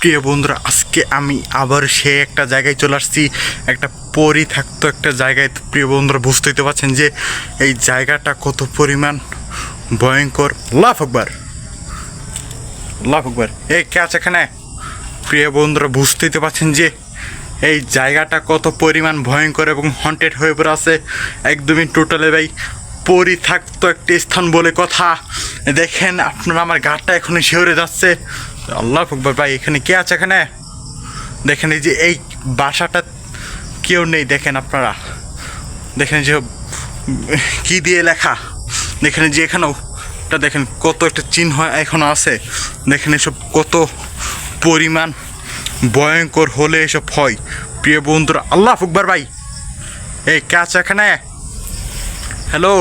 প্রিয় বন্ধুরা, আজকে আমি আবার সে একটা জায়গায় চলে আসছি, একটা পরি থাকতো একটা জায়গায়। প্রিয় বন্ধুরা, বুঝতেই তো পারছেন যে এই জায়গাটা কত পরিমাণ ভয়ঙ্কর। লাভ আকবার লাভ আকবার এই কে আছে এখানে? প্রিয় বন্ধুরা, বুঝতেই তো পারছেন যে এই জায়গাটা কত পরিমাণ ভয়ঙ্কর এবং হন্টেড হয়ে পড়ে আছে। একদমই টোটালে ভাই পরি থাকতো একটি স্থান বলে কথা। দেখেন, আপনারা, আমার গাটা এখনই শিহরে যাচ্ছে। আল্লাহ আকবার ভাই, এখানে কে আছে এখানে? দেখেন এই যে এই বাসাটা কেউ নেই, দেখেন আপনারা। দেখেন যে কি দিয়ে লেখা। দেখেন যে এখানেও, এটা দেখেন কত একটা চিহ্ন এখনও আছে। দেখেন এসব কত পরিমাণ ভয়ঙ্কর হলে এসব হয়। প্রিয় বন্ধুরা, আল্লাহ ফুকবার ভাই। এই কাজ এখানে? হ্যালো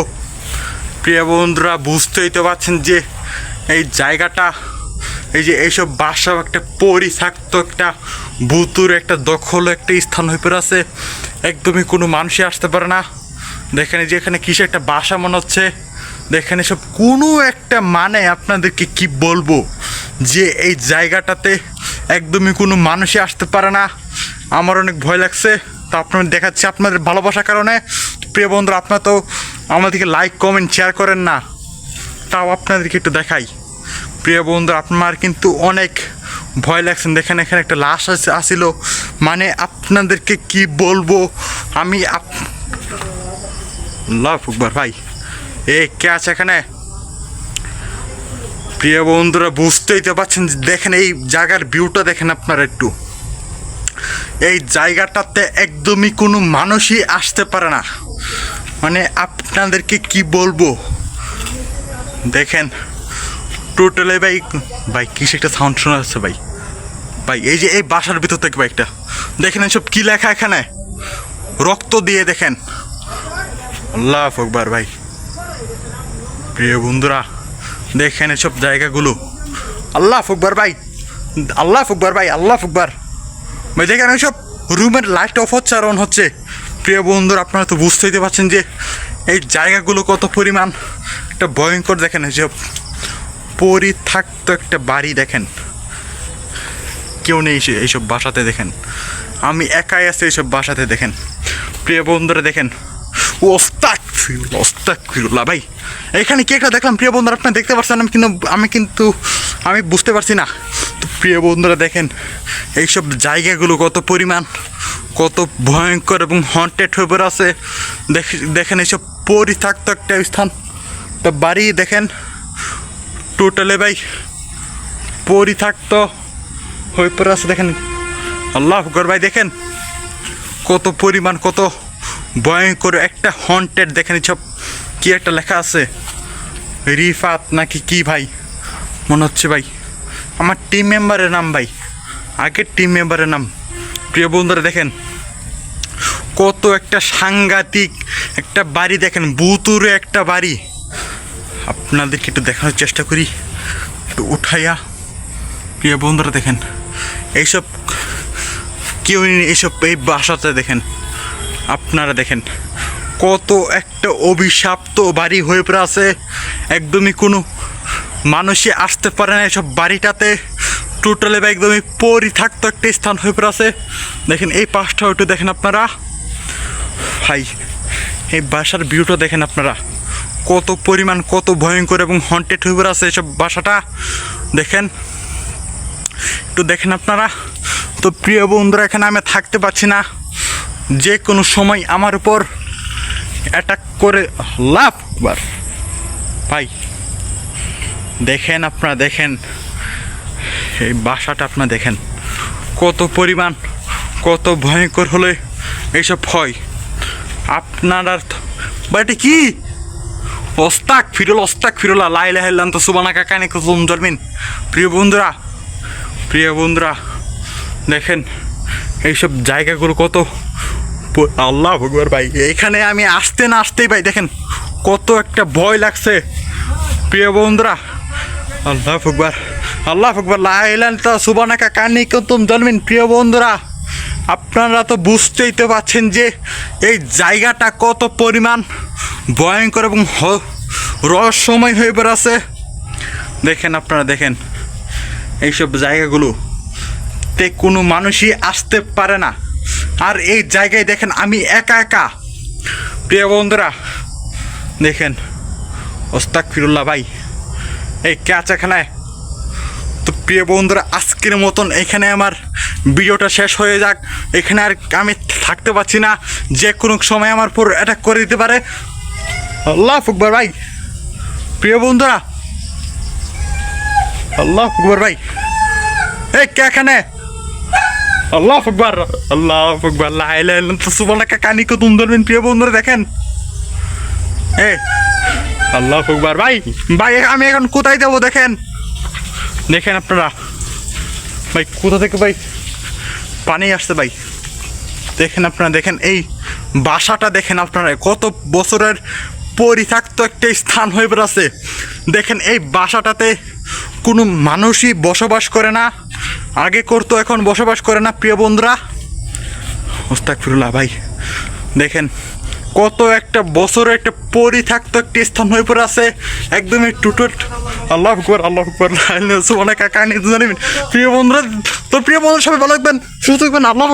প্রিয় বন্ধুরা, বুঝতেই তো পারছেন যে এই জায়গাটা এই যে এইসব বাসা একটা পরি থাকতো একটা বুতুর একটা দখল, একটা স্থান হয়ে পড়ে আছে। একদমই কোনো মানুষই আসতে পারে না। দেখেন যে এখানে কিসে একটা বাসা মনে হচ্ছে। দেখেন এসব কোনো একটা মানে আপনাদেরকে কি বলব? যে এই জায়গাটাতে একদমই কোনো মানুষই আসতে পারে না। আমার অনেক ভয় লাগছে। তো আপনাদের দেখাচ্ছি আপনাদের ভালোবাসার কারণে। প্রিয় বন্ধুরা, আপনারা তো আমাদেরকে লাইক কমেন্ট শেয়ার করেন না। তাও আপনাদেরকে একটু দেখাই। প্রিয় বন্ধু, আপনার কিন্তু অনেক ভয় লাগছেন দেখেন, এখানে একটা লাশ আছে আসিল। মানে আপনাদেরকে কি বলব? আমি একবার ভাই। এ, কে আছে এখানে? প্রিয় বন্ধুরা, বুঝতেই তো পারছেন দেখেন, এই জায়গার ভিউটা দেখেন আপনারা একটু। এই জায়গাটাতে একদমই কোনো মানুষই আসতে পারে না। মানে আপনাদেরকে কি বলব? দেখেন টোটালে ভাই ভাই কিসে একটা সাউন্ড শোনা যাচ্ছে ভাই। ভাই, এই যে এই বাসার ভিতর থেকে বাইকটা দেখেন এসব কি লেখা এখানে? রক্ত দিয়ে দেখেন। আল্লাহ আকবার ভাই। প্রিয় বন্ধুরা, দেখেন এসব জায়গাগুলো। আল্লাহ ফুকবার ভাই। আল্লাহ ফুকবার ভাই, আল্লাহ ফুকবার ভাই, দেখেন এসব রুমের লাইট অফ হচ্ছে আর অন হচ্ছে। প্রিয় বন্ধুরা, আপনারা তো বুঝতেই পারছেন যে এই জায়গাগুলো কত পরিমাণ একটা ভয়ঙ্কর দেখেন এসব। পরি থাকতো একটা বাড়ি দেখেন। কেউ নেই এইসব বাসাতে দেখেন। আমি একাই আছি এইসব বাসাতে দেখেন। প্রিয় বন্ধুরা দেখেন। ওস্তাক ওস্তাক ভাই, এখানে কি একটা দেখলাম? প্রিয় বন্ধুরা, আপনি দেখতে পাচ্ছেন, আমি কিন্তু আমি কিন্তু, আমি বুঝতে পারছি না। তো প্রিয় বন্ধুরা দেখেন, এইসব জায়গাগুলো কত পরিমাণ, কত ভয়ঙ্কর এবং হন্টেড হয়ে পড়ে আছে। দেখ- দেখেন এইসব পরি থাকতো একটা স্থান। একটা বাড়ি দেখেন টোটালে ভাই পরি থাকতো। হয়ে পড়ে আছে দেখেন। আল্লাহ আকবর ভাই দেখেন। কত পরিমাণ, কত ভয়ঙ্কর একটা হন্টেড দেখেন সব কি একটা লেখা আছে। রিফাত নাকি কি ভাই? মনে হচ্ছে ভাই। আমার টিম মেম্বারের নাম ভাই। আগের টিম মেম্বারের নাম। প্রিয় বন্ধুরা দেখেন। কত একটা সাংঘাতিক একটা বাড়ি দেখেন। বুতুরে একটা বাড়ি। আপনাদেরকে একটু দেখানোর চেষ্টা করি। একটু উঠাইয়া। প্রিয় বন্ধুরা দেখেন, এইসব কেউ এইসব এই বাসাতে দেখেন, আপনারা দেখেন, কত একটা অভিশাপ্ত বাড়ি হয়ে পড়ে আছে। একদমই কোনো মানুষই আসতে পারে না এইসব বাড়িটাতে। টোটালে বা একদমই পরিথাক্ত একটা স্থান হয়ে পড়ে আছে। দেখেন, এই পাশটা একটু দেখেন আপনারা। ভাই, এই বাসার ভিউটা দেখেন আপনারা। কত পরিমাণ, কত ভয়ঙ্কর এবং হন্টেড হয়ে আছে এইসব বাসাটা। দেখেন। একটু দেখেন আপনারা। তো প্রিয় বন্ধুরা, এখানে আমি থাকতে পারছি না। যে কোনো সময় আমার উপর অ্যাটাক করে লাভ বার ভাই, দেখেন আপনারা, দেখেন। এই বাসাটা আপনারা দেখেন। কত পরিমাণ, কত ভয়ঙ্কর হলে এইসব হয়। আপনারা বা এটা কি? অস্তাক ফিরল অস্তাক ফিরল। লাই লাইলাম তো সুবানা কাকানি কুতুম জন্মিন প্রিয় বন্ধুরা প্রিয় বন্ধুরা, দেখেন, এইসব জায়গাগুলো কত আল্লাহ ভগবান ভাই, এখানে আমি আসতে না আসতেই ভাই, দেখেন, কত একটা ভয় লাগছে। প্রিয় বন্ধুরা, আল্লাহ ফুকবার আল্লাহ ফুকবার লাইলান তো সুবানাকা কানি কুতুম জন্মিন প্রিয় বন্ধুরা আপনারা তো বুঝতেই তো পাচ্ছেন যে এই জায়গাটা কত পরিমাণ ভয়ঙ্কর এবং রহস্যময় হয়ে বেড়াচ্ছে। দেখেন আপনারা, দেখেন। এইসব জায়গাগুলো, তে কোনো মানুষই আসতে পারে না। আর এই জায়গায় দেখেন, আমি একা একা। প্রিয় বন্ধুরা, দেখেন, ওস্তাক ফিরুল্লাহ ভাই, এই কে আছে এখানে? তো প্রিয় বন্ধুরা, আজকের মতন এখানে আমার ভিডিওটা শেষ হয়ে যাক। এখানে আর আমি থাকতে পারছি না। যে কোনো সময় আমার পুরো অ্যাটাক করে দিতে পারে। আল্লাহ ফুকবার ভাই। প্রিয় বন্ধুরা, আল্লাহ ফুকবার ভাই। এই কে এখানে? আল্লাহ ফুকবার আল্লাহ ফুকবার লাইলে তো সুবর্ণাকে কানি কো ধরবেন প্রিয় বন্ধুরা, দেখেন। এ আল্লাহ ফুকবার ভাই। ভাই, আমি এখন কোথায় যাব, দেখেন। দেখেন আপনারা। ভাই, কোথা থেকে ভাই? পানি আসছে ভাই। দেখেন আপনারা, দেখেন এই বাসাটা দেখেন আপনারা, কত বছরের পরিত্যক্ত একটা স্থান হয়ে পড়েছে দেখেন এই বাসাটাতে কোনো মানুষই বসবাস করে না, আগে করতো, এখন বসবাস করে না, প্রিয় বন্ধুরা। ওস্তাক ফিরুল্লাহ ভাই, দেখেন কত একটা বছরে একটা পরি থাকতো একটি স্থান হয়ে পড়ে আছে। একদমই টুটুট। আল্লাহ আকবর আল্লাহ আকবর। অনেক কাহিনী জানিবেন। প্রিয় বন্ধুরা, তো প্রিয় বন্ধুরা সবাই ভালো থাকবেন, সুস্থ থাকবেন। আল্লাহ